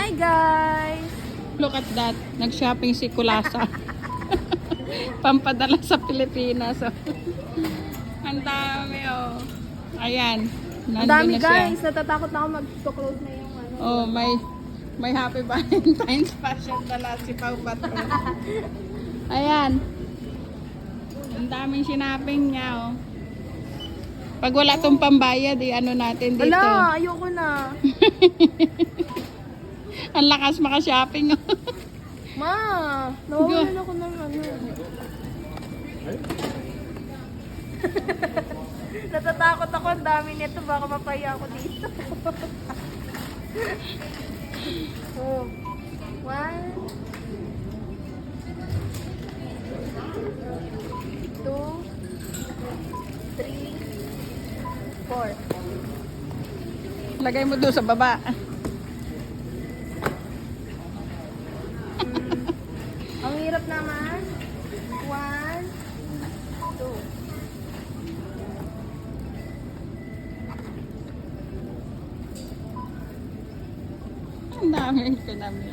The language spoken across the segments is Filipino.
Hi guys! Look at that. Nag-shopping si Kulasa. Pampadala sa Pilipinas. Oh. Ang dami, oh. Ayan. Ang dami na siya. guys! Natatakot na ako mag-close na yung ano. Oh, may may happy Valentine's pa siya dala si Pau Patron. Ayan. Ang daming sinaping niya, oh. Pag wala tong pambayad, eh, ano natin dito. Wala! Ayoko na! Ang lakas maka-shopping. Ma! Nawawalan ako ng ano. Natatakot ako. Ang dami nito. Baka mapaya ako dito. oh. One. Two. Three. Four. Lagay mo doon sa baba. Ang hirap naman. One. Two. Ang daming pinamili.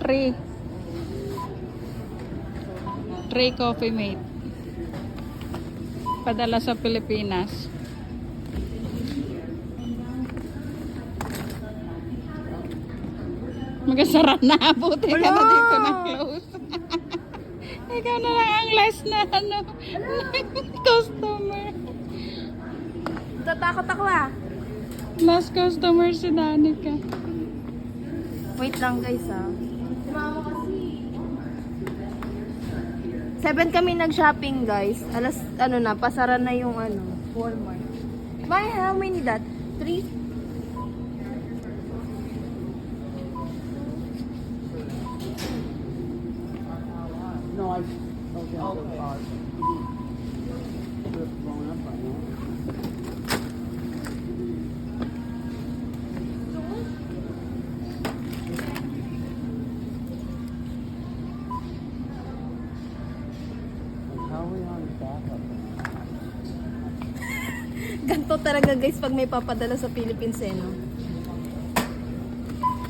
Three. Three coffee mate. Padala sa Pilipinas. Magasara na. Buti ka na dito na close. Ikaw na lang ang last na ano, customer. Natatakot ako ah. Last customer si Danica. Wait lang guys ah. 7 kami nag-shopping, guys. Alas, ano na, pasara na yung ano, Walmart. Why, how many that? 3? Ganto talaga guys pag may papadala sa Philippines eh, no?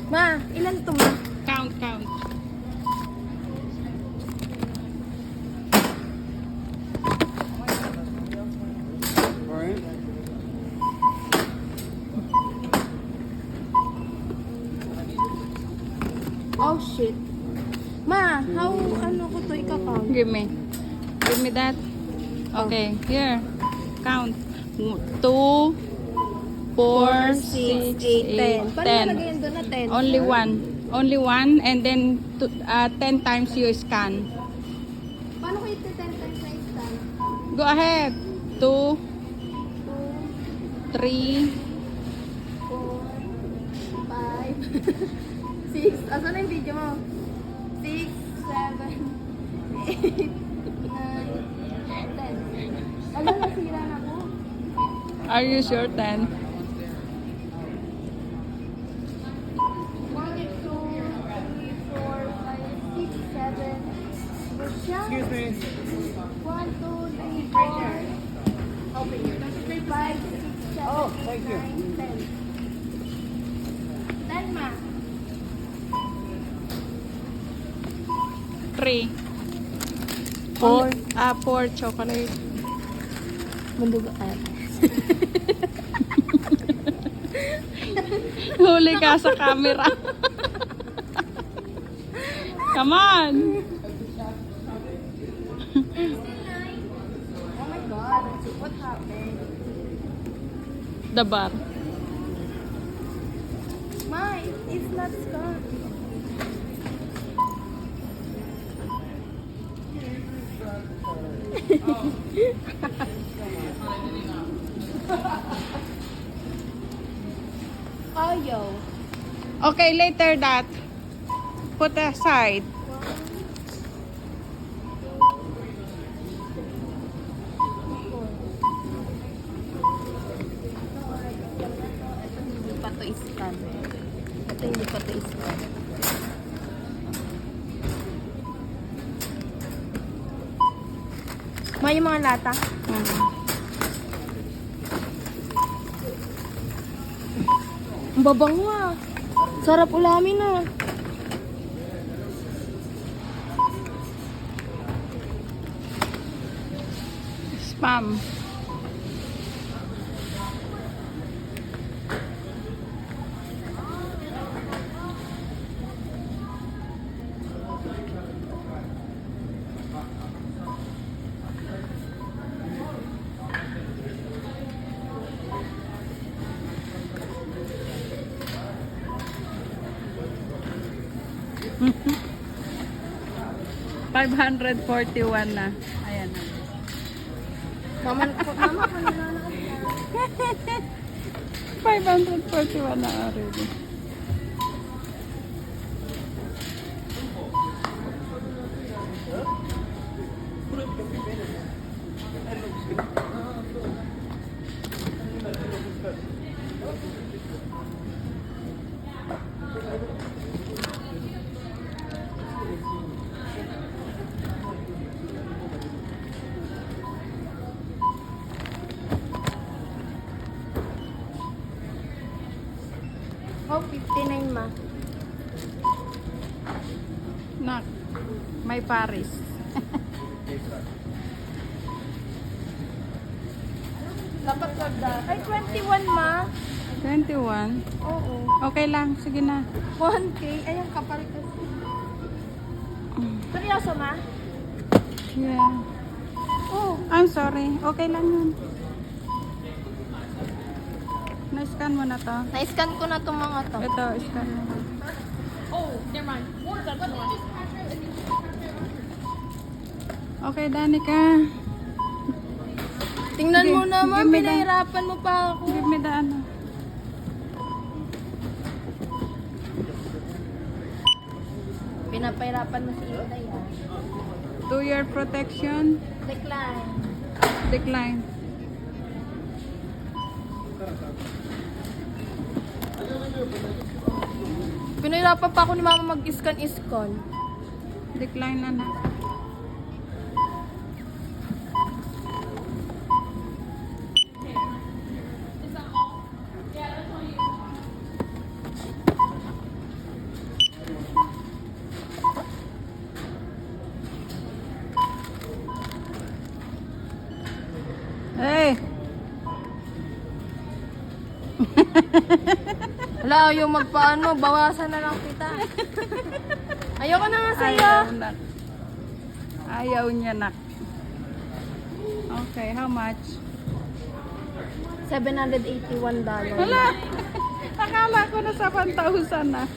Ma, ilan to ma? Count, count. Oh shit. Ma, how, ano ko to ika-count? Give me. Give me that. Okay, here. Count. Two, four, six, eight, Paano ten. nalagay doon na 10? Only one. Only one and then two, uh, ten times you scan. Paano ko ito 10 times na stand? Go ahead. Two, three, 4, 5, 6. Asan na yung video mo? 6, 7, 8, 9, 10. Ano, nasira na ako. Are you sure ten? 1, 2, 3, 4, 5, 6, 7. Excuse me. 1, 2, 3, 4, 5, 6, 7, Oh, thank you. 9, 10. 10 ma. Three. Four. Ah, four chocolate. Munduga ka. Huli ka sa camera. Come on. Oh my god, what happened? The bar. Ma, it's not scone. Ayaw. Okay, later that. Put aside. May mga lata. Mm -hmm. Ang babango ah. Sarap ulamin ah. Spam. Five hundred forty-one na. Ayan na. Mama, mama, kanina na 541 na already. Paris. Dapat ganda. Ay, 21 ma. 21. Oo. Okay lang, sige na. 1K. Ay, ang kapal kasi. Seryoso ma? Yeah. Oo. I'm sorry. Okay lang yun. Na-scan mo na to. Na-scan ko na itong mga to. Ito, scan mo. Okay, Danica. Tingnan mo naman, give me the- pinahirapan mo pa ako. Give me the ano. Pinapahirapan mo si Inday ah. Two-year protection. Decline. Decline. Pinahirapan pa ako ni mama mag-scan-scan. Decline na na. Hey! Hala, ayaw magpaano, bawasan na lang kita. Ayoko na nga sa'yo. Ayaw, nak. Ayaw niya, nak. Okay, how much? $781. Wala. Akala ko na sa 1,000 na.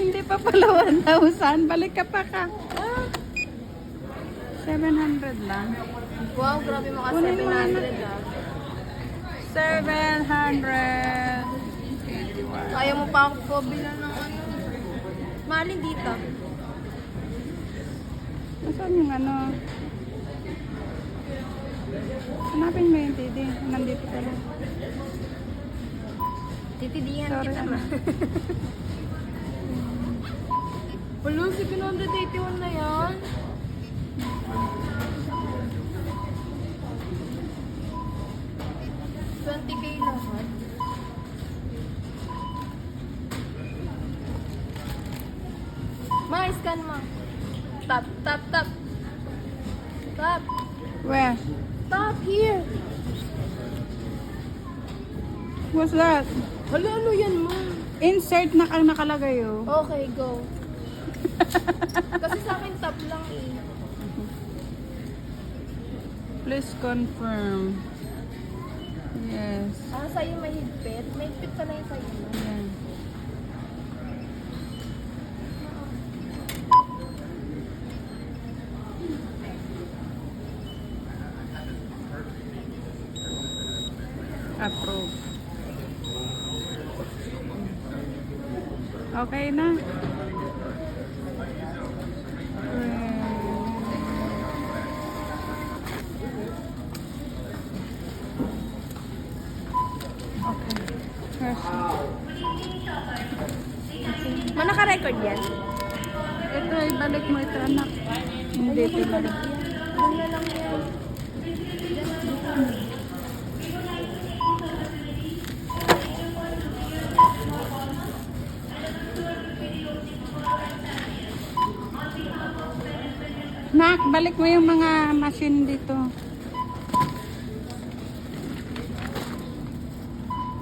Hindi pa pala 1,000. Balik ka pa ka. 700 lang. Wow, grabe mga mo na. 700 ah. 700. Ayaw mo pa ako po bilang ng ano. Maling dito. Nasaan yung ano? Hanapin mo yung tidi. Nandito pala. Titidihan Sorry, kita ano. ma. Wala, 781 na yan. Twenty k lahat. Ma, scan mo. Tap, tap, tap. Tap. Where? Tap here. What's that? Hala, ano yan, ma? Insert na ang nakalagay oh. Okay, go. Kasi sa akin tap lang eh. Please confirm. Yes. Ah, sa'yo may higpit? May higpit pala yung sa'yo. Ayan. Approve. Okay na. Yan? Ito, ibalik mo ito, anak. Hindi, ibalik. Nak, balik mo yung mga machine dito.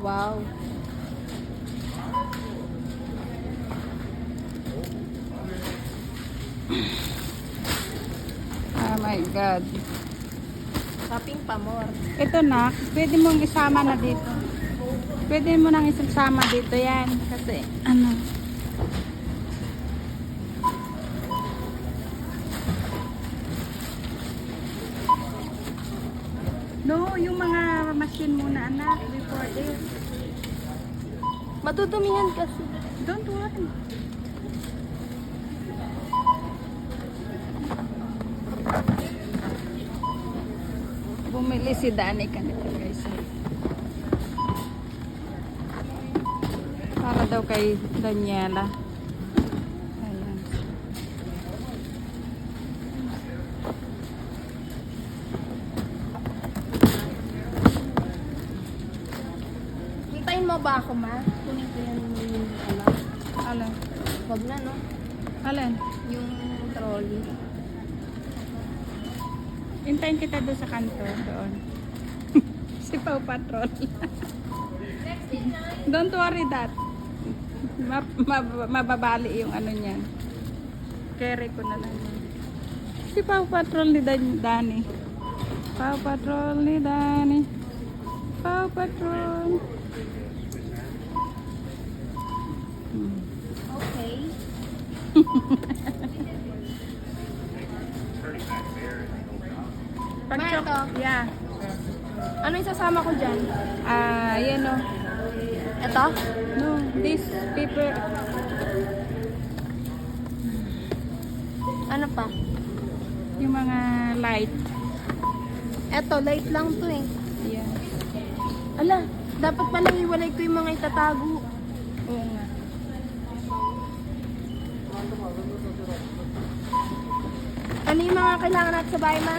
Wow. God. Shopping pa more. Ito nak, pwede mong isama na dito. Pwede mo nang isasama dito yan. Kasi, ano. No, yung mga machine muna anak before this. Matutumihan kasi. Don't worry. Bumili si Dani kanito guys. Para daw kay Daniela. Ayan. Hintayin mo ba ako, ma? Kunin ko yung ano. Alin? Wag na, no? Alin? Yung trolley. Hintayin kita doon sa kanto. Doon. si Pau Patrol. Don't worry that. Ma- ma- mababali yung ano niyan. Carry ko na lang. Si Pau Patrol ni Dan- Dani. Pau Patrol ni Dani. Pau Patrol. Hmm. Okay. Pag chok-. Yeah. Ano yung sasama ko dyan? Ah, yan o. Ito? No, this paper. Ano pa? Yung mga light. Ito, light lang to eh. Yeah. Ala, dapat pala iwalay ko yung mga itatago. Oo nga. Ano yung mga kailangan natin sa bahay, ma?